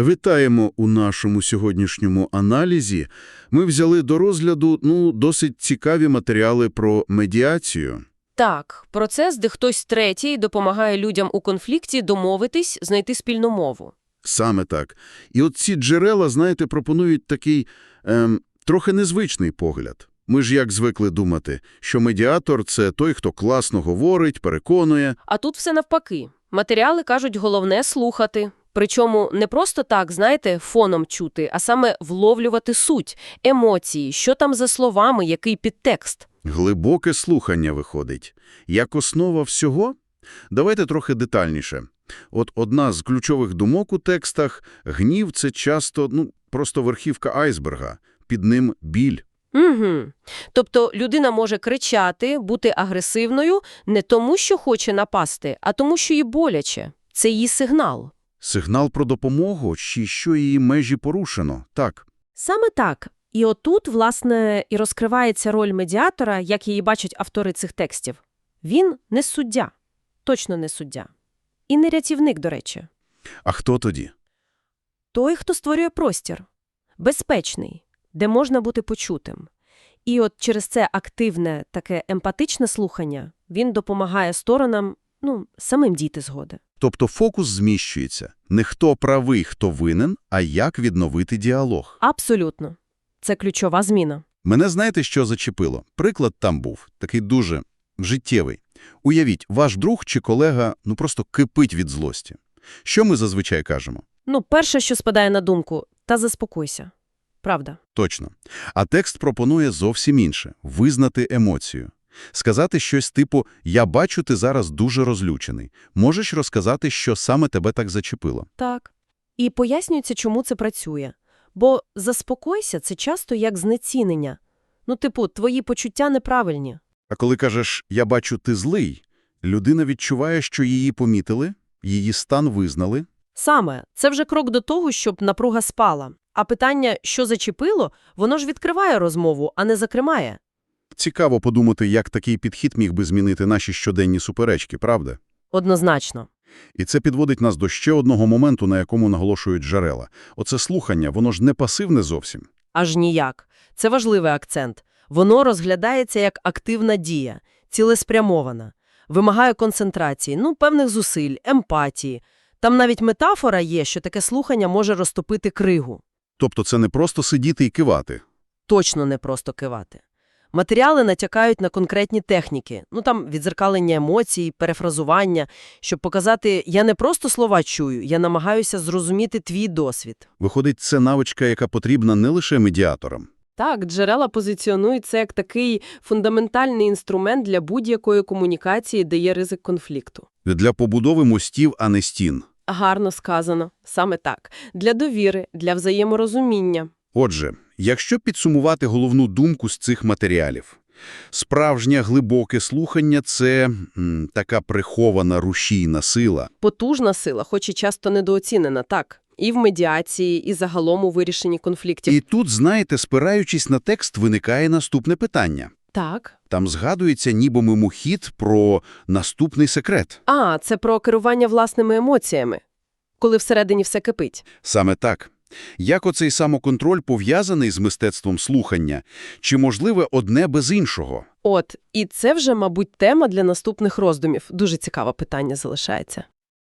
Вітаємо у нашому сьогоднішньому аналізі. Ми взяли до розгляду ну, досить цікаві матеріали про медіацію. Так, процес, де хтось третій допомагає людям у конфлікті домовитись, знайти спільну мову. Саме так. І от ці джерела, знаєте, пропонують такий ем, трохи незвичний погляд. Ми ж як звикли думати, що медіатор – це той, хто класно говорить, переконує. А тут все навпаки. Матеріали кажуть, головне – слухати. Причому не просто так, знаєте, фоном чути, а саме вловлювати суть, емоції, що там за словами, який підтекст. Глибоке слухання виходить. Як основа всього? Давайте трохи детальніше. От одна з ключових думок у текстах – гнів – це часто, ну, просто верхівка айсберга. Під ним біль. Угу. Тобто людина може кричати, бути агресивною не тому, що хоче напасти, а тому, що їй боляче. Це її сигнал. Сигнал про допомогу, чи що її межі порушено. Так. Саме так. І отут, власне, і розкривається роль медіатора, як її бачать автори цих текстів. Він не суддя, точно не суддя. І не рятівник, до речі. А хто тоді? Той, хто створює простір. Безпечний, де можна бути почутим. І от через це активне, таке емпатичне слухання він допомагає сторонам, ну, самим дійти згоди. Тобто фокус зміщується. Не хто правий, хто винен, а як відновити діалог. Абсолютно. Це ключова зміна. Мене знаєте, що зачепило? Приклад там був, такий дуже життєвий. Уявіть, ваш друг чи колега ну просто кипить від злості. Що ми зазвичай кажемо? Ну, перше, що спадає на думку – та заспокойся. Правда. Точно. А текст пропонує зовсім інше – визнати емоцію. Сказати щось типу «Я бачу, ти зараз дуже розлючений». Можеш розказати, що саме тебе так зачепило? Так. І пояснюється, чому це працює. Бо заспокойся – це часто як знецінення. Ну, типу, твої почуття неправильні. А коли кажеш «Я бачу, ти злий», людина відчуває, що її помітили, її стан визнали. Саме, це вже крок до того, щоб напруга спала. А питання, що зачепило, воно ж відкриває розмову, а не закримає. Цікаво подумати, як такий підхід міг би змінити наші щоденні суперечки, правда? Однозначно. І це підводить нас до ще одного моменту, на якому наголошують джерела. Оце слухання, воно ж не пасивне зовсім. Аж ніяк. Це важливий акцент. Воно розглядається як активна дія, цілеспрямована, вимагає концентрації, ну, певних зусиль, емпатії. Там навіть метафора є, що таке слухання може розтопити кригу. Тобто це не просто сидіти і кивати. Точно не просто кивати. Матеріали натякають на конкретні техніки, ну там відзеркалення емоцій, перефразування, щоб показати, я не просто слова чую, я намагаюся зрозуміти твій досвід. Виходить, це навичка, яка потрібна не лише медіаторам. Так, джерела позиціонують це як такий фундаментальний інструмент для будь-якої комунікації, де є ризик конфлікту. Для побудови мостів, а не стін. Гарно сказано. Саме так. Для довіри, для взаєморозуміння. Отже, якщо підсумувати головну думку з цих матеріалів, справжнє глибоке слухання – це м, така прихована рушійна сила. Потужна сила, хоч і часто недооцінена, так. І в медіації, і загалом у вирішенні конфліктів. І тут, знаєте, спираючись на текст, виникає наступне питання. Так. Там згадується ніби мимохід про наступний секрет. А, це про керування власними емоціями, коли всередині все кипить. Саме так. Як оцей самоконтроль пов'язаний з мистецтвом слухання? Чи можливе одне без іншого? От, і це вже, мабуть, тема для наступних роздумів. Дуже цікаве питання залишається.